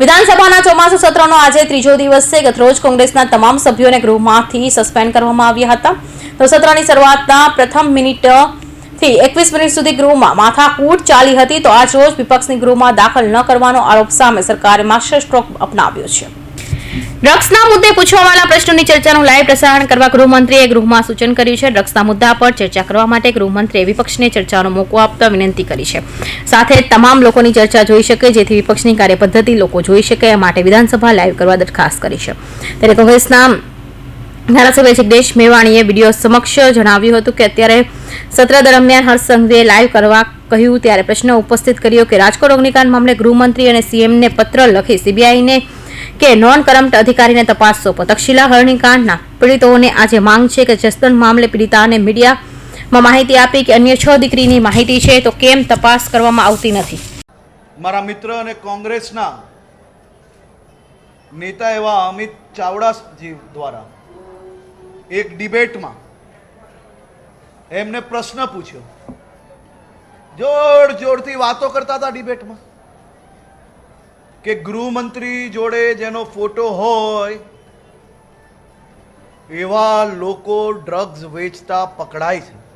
વિધાનસભાના ચોમાસુ સત્રનો આજે ત્રીજો દિવસ છે. ગતરોજ કોંગ્રેસના તમામ સભ્યોને ગૃહમાંથી સસ્પેન્ડ કરવામાં આવ્યા હતા. તો સત્રની શરૂઆતના પ્રથમ મિનિટથી એકવીસ મિનિટ સુધી ગૃહમાં માથાકૂટ ચાલી હતી. તો આજ રોજ વિપક્ષની ગૃહમાં દાખલ ન કરવાનો આરોપ સામે સરકારે માસ્ટર સ્ટ્રોક અપનાવ્યો છે. ડ્રગ્સના મુદ્દે પૂછવાવાળા પ્રશ્નોની ચર્ચાનું લાઈવ પ્રસારણ કરવા ગૃહમંત્રીએ ગૃહમાં સૂચન કર્યું છે. ડ્રગ્સના મુદ્દા પર ચર્ચા કરવા માટે ગૃહમંત્રીએ વિપક્ષને ચર્ચાનો મોકો આપતા વિનંતી કરી છે. સાથે તમામ લોકોની ચર્ચા જોઈ શકે, જેથી વિપક્ષની કાર્યપદ્ધતિ લોકો જોઈ શકે એ માટે વિધાનસભા લાઈવ કરવા દરખાસ્ત કરી છે. ત્યારે કોંગ્રેસના ધારાસભ્ય જગદીશ મેવાણીએ વીડિયો સમક્ષ જણાવ્યું હતું કે અત્યારે સત્ર દરમિયાન હર્ષ સંઘવીએ લાઈવ કરવા કહ્યું, ત્યારે પ્રશ્ન ઉપસ્થિત કર્યો કે રાજકોટ અગ્નિકાંડ મામલે ગૃહમંત્રી અને સીએમને પત્ર લખી સીબીઆઈને કે નોન કરપ્ટ અધિકારીને તપાસ સોંપો. તક્ષશિલા હરણીકાંડના પીડિતોને આજે માંગ છે કે જસદણ મામલે પીડિતાને મીડિયામાં માહિતી આપી કે અન્ય છ દીકરીની માહિતી છે તો કેમ તપાસ કરવામાં આવતી નથી? મારા મિત્ર અને કોંગ્રેસના નેતા એવા અમિત ચાવડાજી દ્વારા એક ડિબેટમાં એમને પ્રશ્ન પૂછ્યો. જોર જોરથી વાતો કરતા હતા ડિબેટમાં. કે ગૃહમંત્રી જોડે જેનો ફોટો હોય, એવા લોકો ડ્રગ્સ વેચતા પકડાય છે.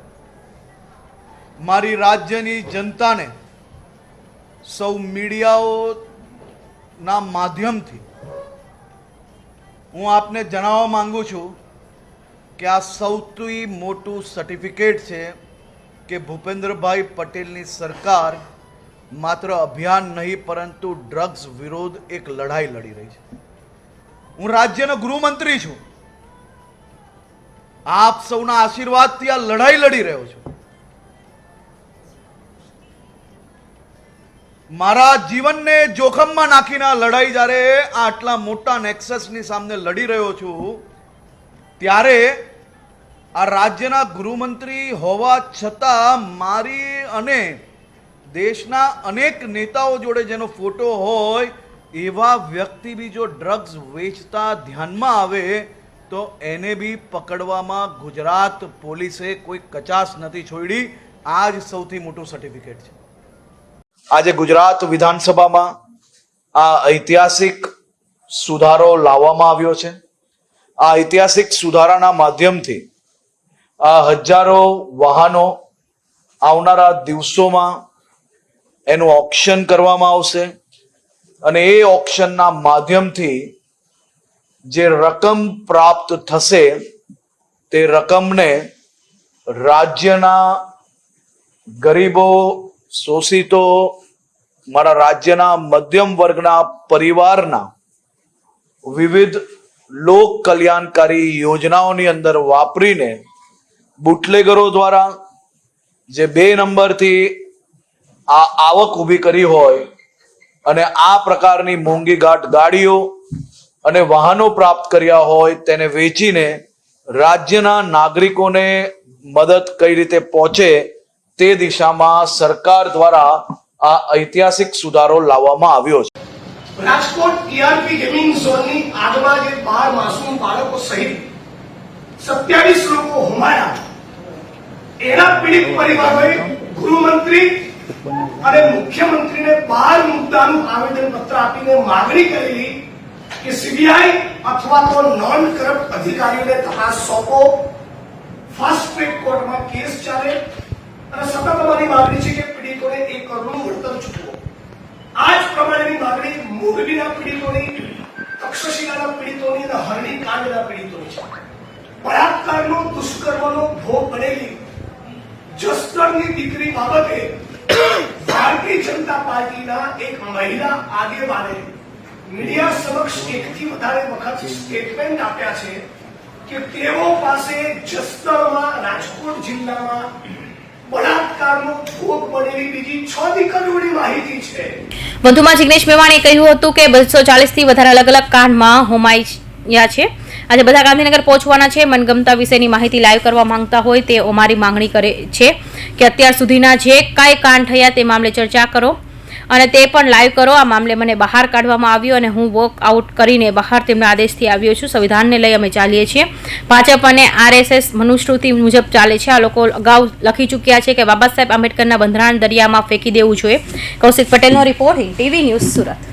મારી રાજ્યની જનતાને સૌ મીડિયાઓના માધ્યમથી હું આપને જણાવવા માંગુ છું કે આ સૌથી મોટું સર્ટિફિકેટ છે કે ભૂપેન્દ્રભાઈ પટેલની સરકાર માત્ર અભિયાન નહીં, પરંતુ ડ્રગ્સ વિરોધ એક લડાઈ લડી રહી છે. હું રાજ્યનો ગૃહમંત્રી છું. આપ સૌના આશીર્વાદથી આ લડાઈ લડી રહ્યો છું. મારા જીવનને જોખમમાં નાખીને આ લડાઈ જ્યારે આટલા મોટા નેક્સસની સામે લડી રહ્યો છું, ત્યારે આ રાજ્યના ગૃહમંત્રી હોવા છતાં મારી અને દેશના અનેક નેતાઓ જોડે જેનો ફોટો હોય, એવા વ્યક્તિ બી જો ડ્રગ્સ વેચતા ધ્યાનમાં આવે, તો એને બી પકડવામાં ગુજરાત પોલીસે કોઈ કચાશ નથી છોડી. આ જ સૌથી મોટું સર્ટિફિકેટ છે. આજે ગુજરાત વિધાનસભામાં આ ઐતિહાસિક સુધારો લાવવામાં આવ્યો છે. આ ઐતિહાસિક સુધારાના માધ્યમથી આ હજારો વાહનો આવનારા દિવસોમાં એનું ઓક્શન કરવામાં આવશે અને એ ઓક્શનના માધ્યમથી જે રકમ પ્રાપ્ત થશે તે રકમને રાજ્યના ગરીબો, શોષિતો, મારા રાજ્યના મધ્યમ વર્ગના પરિવારના વિવિધ લોક કલ્યાણકારી યોજનાઓની અંદર વાપરીને બુટલેગરો દ્વારા જે બે નંબરથી આ આવક ઊભી કરી હોય અને આ પ્રકારની મોંઘી ઘાટ ગાડીઓ અને વાહનો પ્રાપ્ત કર્યા હોય તેને વેચીને રાજ્યના નાગરિકોને મદદ કઈ રીતે પહોંચે તે દિશામાં સરકાર દ્વારા આ ઐતિહાસિક સુધારો લાવવામાં આવ્યો છે. રાજકોટ ટીઆરપી ગેમિંગ ઝોનની આગમાં જે બાર માસૂમ બાળકો સહિત સત્યાવીસ લોકો હોમાયા. એના પીડિત પરિવારોએ ગૃહમંત્રી અને મુખ્યમંત્રીને બાર મુદ્દાનું આવેદન પત્ર આપીને માગણી કરેલી કે સીબીઆઈ અથવા તો નોન કરપ્ટ અધિકારીઓને તપાસ સોંપો. ફાસ્ટ ટ્રેક કોર્ટમાં કેસ ચાલે. અને સતત અમારી માગણી છે કે પીડિતોને એક કરોડનું વળતર ચૂકવો. આ જ પ્રમાણેની માગણી મોરબીના પીડિતોની, તક્ષશિલાના પીડિતોની અને હરણી કાંડના પીડિતોની છે. બળાત્કારનો, દુષ્કર્મનો ભોગ બનેલી જસ્ટરની દીકરી બાબતે ભારતીય જનતા પાર્ટીના એક મહિલા આગેવાને મીડિયા સમક્ષ એકથી વધારે વખત સ્ટેટમેન્ટ આપ્યા છે કે તેઓ પાસે જસદણમાં રાજકોટ જિલ્લામાં વધુમાં જિગ્નેશ મેવાણીએ કહ્યું હતું કે બસો ચાલીસથી વધારે અલગ અલગ કાંડમાં હોમાયા છે. આજે બધા ગાંધીનગર પહોંચવાના છે. મનગમતા વિશેની માહિતી લાઈવ કરવા માંગતા હોય તે અમારી માંગણી કરે છે કે અત્યાર સુધીના જે કાંઈ કાંડ થયા તે મામલે ચર્ચા કરો અને તે પણ લાઈવ કરો. આ મામલે મને બહાર કાઢવામાં આવ્યો અને હું વોક આઉટ કરીને બહાર તેમના આદેશથી આવ્યો છું. સંવિધાનને લઈ અમે ચાલીએ છીએ. ભાજપ અને આરએસએસ મનુસ્મૃતિ મુજબ ચાલે છે. આ લોકો અગાઉ લખી ચૂક્યા છે કે બાબા સાહેબ આંબેડકરના બંધારણ દરિયામાં ફેંકી દેવું જોઈએ. કૌશિક પટેલનો રિપોર્ટ ટીવી ન્યૂઝ સુરત.